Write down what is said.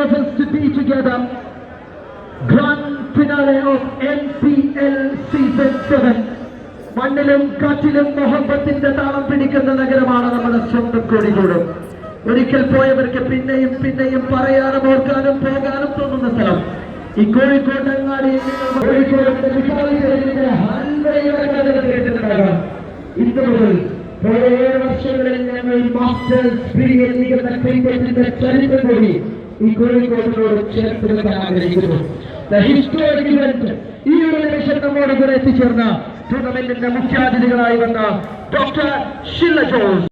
നടക്കുന്നത് grand finale of N P L season seven മണ്ണിലും കാറ്റിലും മൊഹബത്തിന്റെ താളം പിടിക്കുന്ന നഗരമാണ് നമ്മുടെ സ്വന്തം കോഴിക്കോട്. ഒരിക്കൽ പോയവർക്ക് പിന്നെയും പിന്നെയും പറയാനും ഓർക്കാനും പോകാനും തോന്നുന്ന സ്ഥലം. ഈ കോഴിക്കോട് അങ്ങാടിയിൽ ഇന്ന് മുതൽ കുറേ വർഷങ്ങളിൽ ഞങ്ങൾ മാസ്റ്റേഴ്സ് ലീഗ് എന്ന ക്രിക്കറ്റിന്റെ ചരിത്രം കൂടി ഈ കോഴിക്കോടിനോട് വെക്കാൻ ആഗ്രഹിക്കുന്നു. ദ ഹിസ്റ്റോറിക് event ഈ ഒരു നിമിഷം നമ്മോട് കൂടെ എത്തിച്ചേർന്ന ടൂർണമെന്റിന്റെ മുഖ്യാതിഥികളായി വന്ന ഡോക്ടർ ഷില്ല ജോസ്.